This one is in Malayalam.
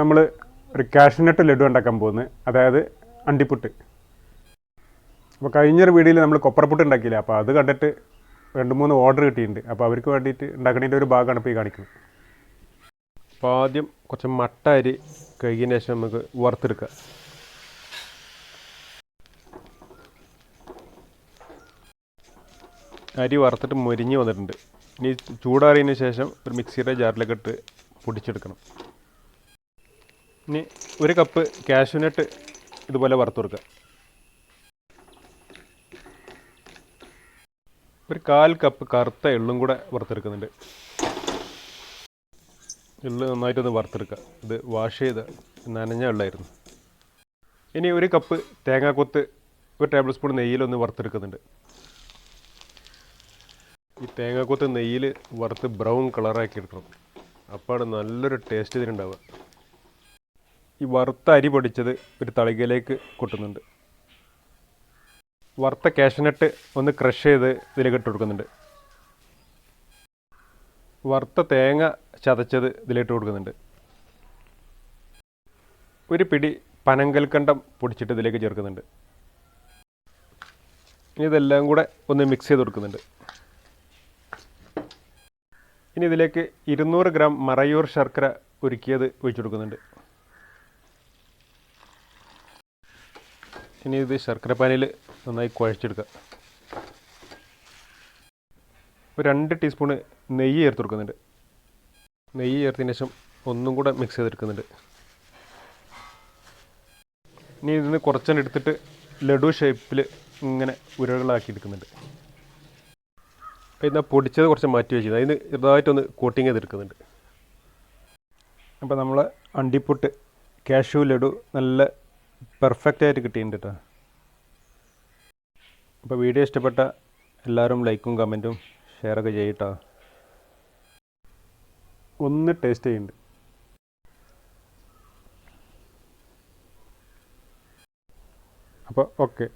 നമ്മൾ ഒരു കാഷ്നട്ട് ലഡു ഉണ്ടാക്കാൻ പോകുന്നത് അതായത് അണ്ടിപ്പുട്ട്. അപ്പോൾ കഴിഞ്ഞൊരു വീഡിയോയിൽ നമ്മൾ കൊപ്പറപ്പുട്ട് ഉണ്ടാക്കിയില്ല അപ്പോൾ അത് കണ്ടിട്ട് രണ്ട് മൂന്ന് ഓർഡർ കിട്ടിയിട്ടുണ്ട്. അപ്പോൾ അവർക്ക് വേണ്ടിയിട്ട് ഉണ്ടാക്കണതിന്റെ ഒരു ഭാഗമാണ് ഇപ്പോൾ ഈ കാണിക്കുന്നത്. അപ്പോൾ ആദ്യം കുറച്ച് മട്ട അരി കഴുകിയതിന് ശേഷം നമുക്ക് വറുത്തെടുക്കാം. അരി വറുത്തിട്ട് മുരിഞ്ഞ് വന്നിട്ടുണ്ട്. ഇനി ചൂടാറിയതിന് ശേഷം ഒരു മിക്സിയുടെ ജാറിലേക്ക് ഇട്ട് പൊടിച്ചെടുക്കണം. ഇനി ഒരു കപ്പ് കാഷ്യൂനട്ട് ഇതുപോലെ വറുത്ത് കൊടുക്കുക. ഒരു കാൽ കപ്പ് കറുത്ത എള്ളും കൂടെ വറുത്തെടുക്കുന്നുണ്ട്. എള്ള് നന്നായിട്ടൊന്ന് വറുത്തെടുക്കുക. ഇത് വാഷ് ചെയ്ത നനഞ്ഞ എള്ളായിരുന്നു. ഇനി ഒരു കപ്പ് തേങ്ങാക്കൊത്ത് ഒരു ടേബിൾ സ്പൂൺ നെയ്യിലൊന്ന് വറുത്തെടുക്കുന്നുണ്ട്. ഈ തേങ്ങാക്കൊത്ത് നെയ്യിൽ വറുത്ത് ബ്രൗൺ കളറാക്കി എടുക്കണം അപ്പോഴാണ് നല്ലൊരു ടേസ്റ്റ് ഇതിനുണ്ടാവുക. ഈ വറുത്ത അരി പൊടിച്ചത് ഒരു തളികയിലേക്ക് കൊട്ടുന്നുണ്ട്. വറുത്ത കാഷനട്ട് ഒന്ന് ക്രഷ് ചെയ്ത് ഇതിലേക്ക് ഇട്ട് കൊടുക്കുന്നുണ്ട്. വറുത്ത തേങ്ങ ചതച്ചത് ഇതിലിട്ട് കൊടുക്കുന്നുണ്ട്. ഒരു പിടി പനങ്കൽക്കണ്ടം പൊടിച്ചിട്ട് ഇതിലേക്ക് ചേർക്കുന്നുണ്ട്. ഇനി ഇതെല്ലാം കൂടെ ഒന്ന് മിക്സ് ചെയ്ത് കൊടുക്കുന്നുണ്ട്. ഇനി ഇതിലേക്ക് ഇരുന്നൂറ് ഗ്രാം മറയൂർ ശർക്കര ഉരുക്കിയത് ഒഴിച്ചു കൊടുക്കുന്നുണ്ട്. ഇനി ഇത് ശർക്കര പാനിൽ നന്നായി കുഴച്ചെടുക്കുക. ഒരു രണ്ട് ടീസ്പൂണ് നെയ്യ് ചേർത്ത് കൊടുക്കുന്നുണ്ട്. നെയ്യ് ചേർത്തതിന് ശേഷം ഒന്നും കൂടെ മിക്സ് ചെയ്തെടുക്കുന്നുണ്ട്. ഇനി ഇതിന് കുറച്ചെണ്ണം എടുത്തിട്ട് ലഡു ഷേപ്പിൽ ഇങ്ങനെ ഉരുളകളാക്കി എടുക്കുന്നുണ്ട്. അപ്പോൾ ഇതാ പൊടിച്ചത് കുറച്ച് മാറ്റി വെച്ചത് അതിന് ചെറുതായിട്ടൊന്ന് കോട്ടിങ് ചെയ്തെടുക്കുന്നുണ്ട്. അപ്പോൾ നമ്മൾ അണ്ടിപ്പുട്ട് കാഷ്യൂ ലഡു നല്ല പെർഫെക്റ്റ് ആയിട്ട് കിട്ടിയിട്ടുണ്ട് കേട്ടോ. അപ്പോൾ വീഡിയോ ഇഷ്ടപ്പെട്ട എല്ലാവരും ലൈക്കും കമന്റും ഷെയറൊക്കെ ചെയ്യട്ടോ ഒന്ന് ടേസ്റ്റ് ചെയ്യുന്നുണ്ട്. അപ്പോൾ ഓക്കെ